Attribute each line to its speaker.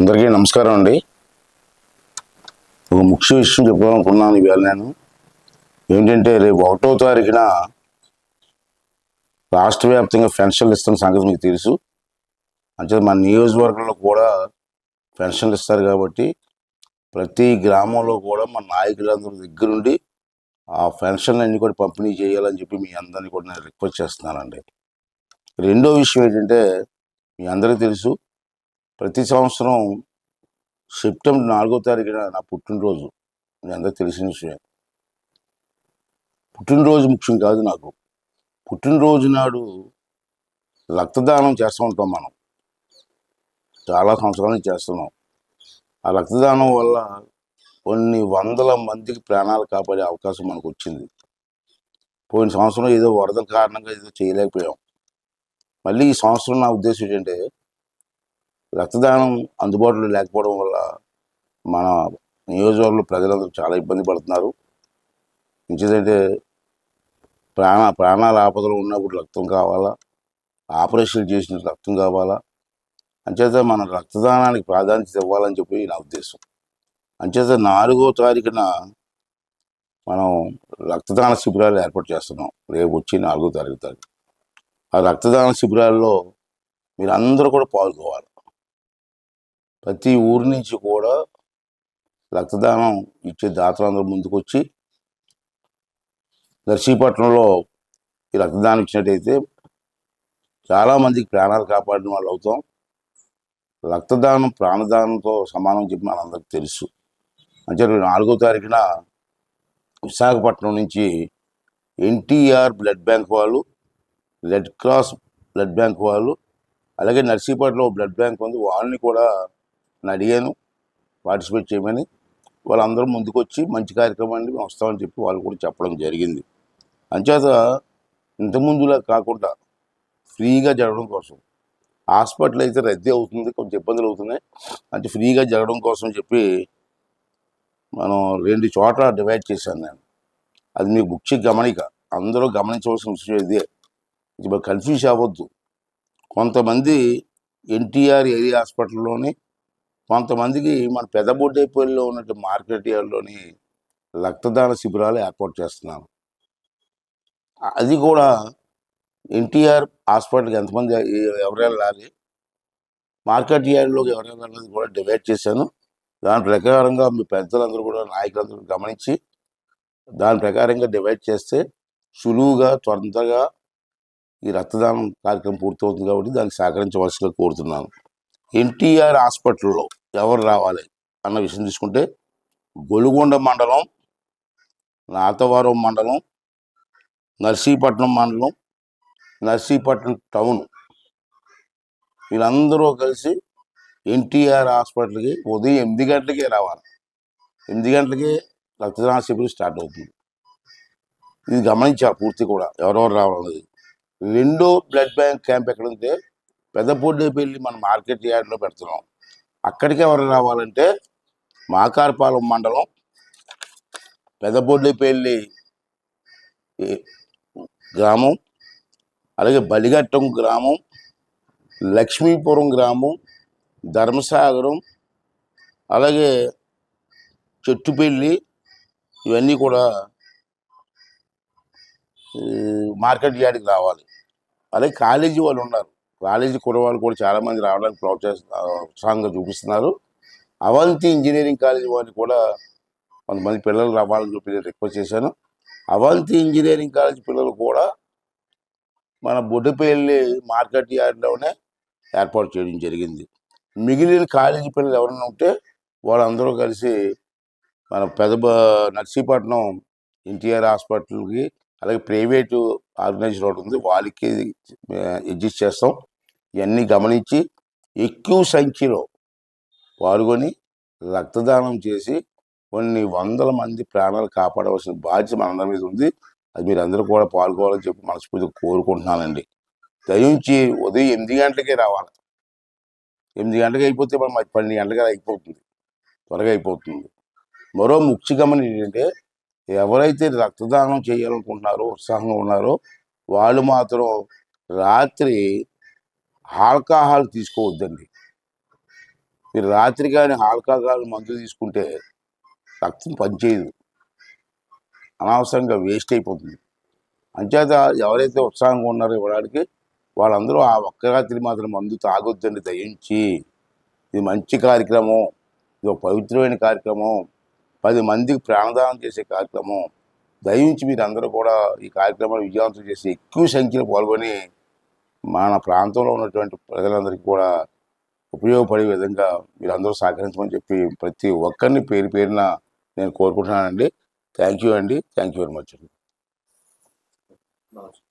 Speaker 1: అందరికీ నమస్కారం అండి. ఒక ముఖ్య విషయం చెప్పాలనుకున్నాను ఇవాళ నేను. ఏంటంటే రేపు ఒకటో తారీఖున రాష్ట్ర వ్యాప్తంగా పెన్షన్లు ఇస్తున్న సంగతి మీకు తెలుసు. అంటే మన నియోజకవర్గంలో కూడా పెన్షన్లు ఇస్తారు కాబట్టి ప్రతి గ్రామంలో కూడా మన నాయకులందరి దగ్గరుండి ఆ పెన్షన్లు అన్నీ కూడా పంపిణీ చేయాలని చెప్పి మీ అందరినీ కూడా నేను రిక్వెస్ట్ చేస్తున్నానండి. రెండో విషయం ఏంటంటే మీ అందరికీ తెలుసు ప్రతి సంవత్సరం సెప్టెంబర్ నాలుగో తారీఖున నా పుట్టినరోజు. మీ అందరికి తెలిసిన విషయం. పుట్టినరోజు ముఖ్యం కాదు నాకు. పుట్టినరోజు నాడు రక్తదానం చేస్తూ ఉంటాం మనం. చాలా సంవత్సరాల నుంచి చేస్తున్నాం. ఆ రక్తదానం వల్ల కొన్ని వందల మందికి ప్రాణాలు కాపాడే అవకాశం మనకు వచ్చింది. పోయిన సంవత్సరం ఏదో వరదల కారణంగా ఏదో చేయలేకపోయాం. మళ్ళీ ఈ సంవత్సరం నా ఉద్దేశం ఏంటంటే రక్తదానం అందుబాటులో లేకపోవడం వల్ల మన నియోజకవర్గంలో ప్రజలందరూ చాలా ఇబ్బంది పడుతున్నారు. ఇంకేంటంటే ప్రాణ ప్రాణాల ఆపదలు ఉన్నప్పుడు రక్తం కావాలా? ఆపరేషన్ చేసిన రక్తం కావాలా? అంచేత మన రక్తదానానికి ప్రాధాన్యత ఇవ్వాలని చెప్పి నా ఉద్దేశం. అంచేత నాలుగో తారీఖున మనం రక్తదాన శిబిరాలు ఏర్పాటు చేస్తున్నాం. రేపు వచ్చి నాలుగో తారీఖు తారీఖు. ఆ రక్తదాన శిబిరాల్లో మీరు అందరూ కూడా పాల్గొవాలి. ప్రతి ఊరి నుంచి కూడా రక్తదానం ఇచ్చే దాతలందరూ ముందుకొచ్చి నర్సీపట్నంలో ఈ రక్తదానం ఇచ్చినట్టయితే చాలామందికి ప్రాణాలు కాపాడిన వాళ్ళు అవుతాం. రక్తదానం ప్రాణదానంతో సమానం చెప్పి మనందరికి తెలుసు. అంటే నాలుగో తారీఖున విశాఖపట్నం నుంచి ఎన్టీఆర్ బ్లడ్ బ్యాంక్ వాళ్ళు రెడ్ క్రాస్ బ్లడ్ బ్యాంక్ వాళ్ళు అలాగే నర్సీపట్నంలో బ్లడ్ బ్యాంక్ ఉంది. వాళ్ళని కూడా నేను అడిగాను పార్టిసిపేట్ చేయమని. వాళ్ళందరూ ముందుకొచ్చి మంచి కార్యక్రమం అండి మేము వస్తామని చెప్పి వాళ్ళు కూడా చెప్పడం జరిగింది. అంచేత ఇంతకుముందులా కాకుండా ఫ్రీగా జరగడం కోసం హాస్పిటల్ అయితే రద్దీ అవుతుంది కొంచెం ఇబ్బందులు అవుతున్నాయి. అంటే ఫ్రీగా జరగడం కోసం చెప్పి మనం రెండు చోట్ల డివైడ్ చేశాను నేను. అది మీకు ముఖ్య గమనిక అందరూ గమనించవలసిన విషయం ఇదే. ఇది కన్ఫ్యూజ్ అవ్వద్దు. కొంతమంది ఎన్టీఆర్ ఏరియా హాస్పిటల్లోని కొంతమందికి మన పెద్దబొడ్డేపల్లిలో ఉన్నట్టు మార్కెట్ యార్డ్లోని రక్తదాన శిబిరాలు ఏర్పాటు చేస్తున్నారు. అది కూడా ఎన్టీఆర్ హాస్పిటల్కి ఎంతమంది ఎవరు వెళ్ళాలి మార్కెట్ యార్డ్లోకి ఎవరు వెళ్ళాలనేది కూడా డివైడ్ చేశాను. దాని ప్రకారంగా మీ పెద్దలందరూ కూడా నాయకులందరూ గమనించి దాని ప్రకారంగా డివైడ్ చేస్తే సులువుగా త్వరగా ఈ రక్తదానం కార్యక్రమం పూర్తవుతుంది కాబట్టి దానికి సహకరించవలసిగా కోరుతున్నాను. ఎన్టీఆర్ హాస్పిటల్లో ఎవరు రావాలి అన్న విషయం తీసుకుంటే గొలుగొండ మండలం నాతవరం మండలం నర్సీపట్నం మండలం నర్సీపట్నం టౌన్. వీళ్ళందరూ కలిసి ఎన్టీఆర్ హాస్పిటల్కి ఉదయం ఎనిమిది గంటలకే రావాలి. ఎనిమిది గంటలకే రక్తదాన శిబిరం స్టార్ట్ అవుతుంది. ఇది గమనించా పూర్తి కూడా ఎవరెవరు రావాలన్నది రెండో బ్లడ్ బ్యాంక్ క్యాంప్ ఎక్కడంటే పెద్దపొడ్డేపల్లి మన మార్కెట్ యార్డ్లో పెడుతున్నాం. అక్కడికి ఎవరు రావాలంటే మాకారపాలెం మండలం పెద్దపొడ్డేపల్లి గ్రామం అలాగే బలిఘట్టం గ్రామం లక్ష్మీపురం గ్రామం ధర్మసాగరం అలాగే చెట్టుపల్లి ఇవన్నీ కూడా మార్కెట్ యార్డ్కి రావాలి. అలాగే కాలేజీ వాళ్ళు ఉన్నారు. కాలేజీ కురవాళ్ళు కూడా చాలామంది రావడానికి ప్రోత్సహి ఉత్సాహంగా చూపిస్తున్నారు. అవంతి ఇంజనీరింగ్ కాలేజీ వారిని కూడా కొంతమంది పిల్లలు రావాలని చెప్పి నేను రిక్వెస్ట్ చేశాను. అవంతి ఇంజనీరింగ్ కాలేజ్ పిల్లలు కూడా మన బొడ్డుపల్లి మార్కెట్ యార్డ్లోనే ఏర్పాటు చేయడం జరిగింది. మిగిలిన కాలేజీ పిల్లలు ఎవరైనా ఉంటే వాళ్ళందరూ కలిసి మన పెద్ద నర్సీపట్నం ఎన్టీఆర్ హాస్పిటల్కి అలాగే ప్రైవేటు ఆర్గనైజేషన్ ఒకటి ఉంది వాళ్ళకి అడ్జస్ట్ చేస్తాం. ఇవన్నీ గమనించి ఎక్కువ సంఖ్యలో పాల్గొని రక్తదానం చేసి కొన్ని వందల మంది ప్రాణాలు కాపాడవలసిన బాధ్యత మనందరి మీద ఉంది. అది మీరు అందరూ కూడా పాల్గొవాలని చెప్పి మనస్ఫూర్తిగా కోరుకుంటున్నానండి. దయించి ఉదయం ఎనిమిది గంటలకే రావాలి. ఎనిమిది గంటలకు అయిపోతే మనం పన్నెండు గంటలకి అయిపోతుంది. త్వరగా అయిపోతుంది. మరో ముఖ్య గమనం ఏంటంటే ఎవరైతే రక్తదానం చేయాలనుకుంటున్నారో ఉత్సాహంగా ఉన్నారో వాళ్ళు మాత్రం రాత్రి ఆల్కహాల్ తీసుకోవద్దండి. మీరు రాత్రి కానీ ఆల్కహాల్ మందు తీసుకుంటే రక్తం పనిచేయదు. అనవసరంగా వేస్ట్ అయిపోతుంది. అంచేత ఎవరైతే ఉత్సాహంగా ఉన్నారో ఇవ్వడానికి వాళ్ళందరూ ఆ ఒక్క రాత్రి మాత్రం మందు తాగొద్దని దయించి ఇది మంచి కార్యక్రమం ఇది ఒక పవిత్రమైన కార్యక్రమం. పది మందికి ప్రాణదానం చేసే కార్యక్రమం దయించి మీరు అందరూ కూడా ఈ కార్యక్రమాన్ని విజయవంతం చేసి ఎక్కువ సంఖ్యలో పాల్గొని మన ప్రాంతంలో ఉన్నటువంటి ప్రజలందరికీ కూడా ఉపయోగపడే విధంగా మీరు అందరూ సహకరించమని చెప్పి ప్రతి ఒక్కరిని పేరు పేరున నేను కోరుకుంటున్నానండి. థ్యాంక్ యూ అండి. థ్యాంక్ యూ వెరీ మచ్ అండి.